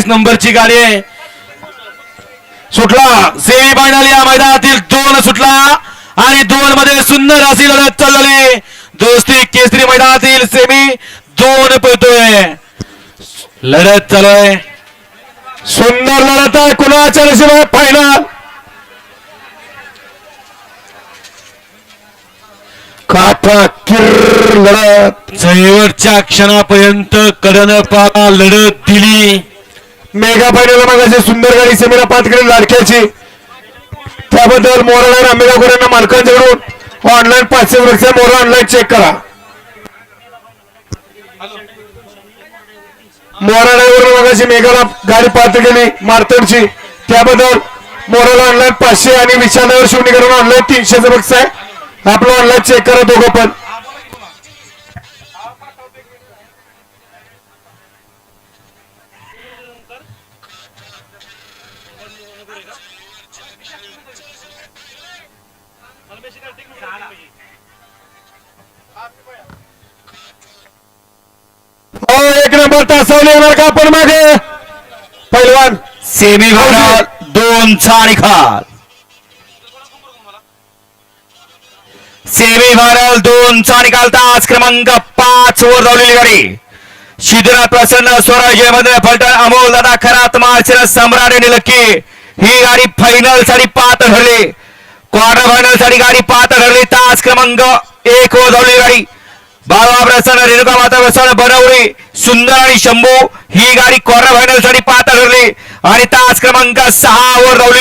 एकतीस नंबरची गाडी आहे. सुटला. सेमी फायनल या मैदानातील दोन सुटला. आणि दोन मध्ये सुंदर अशी लढत चालली. दोस्ती केसरी मैदानातील सेमी दोन पळतोय. लढत चालू आहे सुंदर लढत आहे. कुणाच्या नशिबात फायनल काटा किर लढत. शेवटच्या क्षणापर्यंत कडन पाला लढत दिली. मेगा फायनल मागाशी सुंदर गाडी सेमीला पाच लाडक्याची. त्याबद्दल मोराला आंबेगावकर यांना मालकांच्याकडून ऑनलाईन पाचशे वर्ष मोरा ऑनलाईन चेक करा. मोराड्यावरून मागायची मेघाला गाडी पात्र केली मारतडची. त्याबद्दल मोराला ऑनलाईन पाचशे आणि विशालावर शिवणीकरण ऑनलाईन तीनशेचं बक्स आहे आपलं ऑनलाईन चेक करा दोघं पण. हो, एक नंबर तासावली येणार का आपण मागे? पैलवान सेमी फायनल दोन चा खाल. सेमी फायनल दोन चा निकाल तास क्रमांक पाच वर धावलेली गाडी. शिदरा प्रसन्न स्वराज्यमध्ये फलटण अमोल दादा खरात मार्चर सम्राट आणि लक्की ही गाडी फायनलसाठी पात्र ठरली. क्वार्टर फायनलसाठी गाडी पात्र ठरली. तास क्रमांक एक वर धावलेली गाडी. बाबा प्रसन्न रेणुका माता प्रसन्न बनवली सुंदर आणि शंभू ही गाडी क्वार्टर फायनलसाठी पात्र ठरली. आणि तास क्रमांक सहा वर धावली.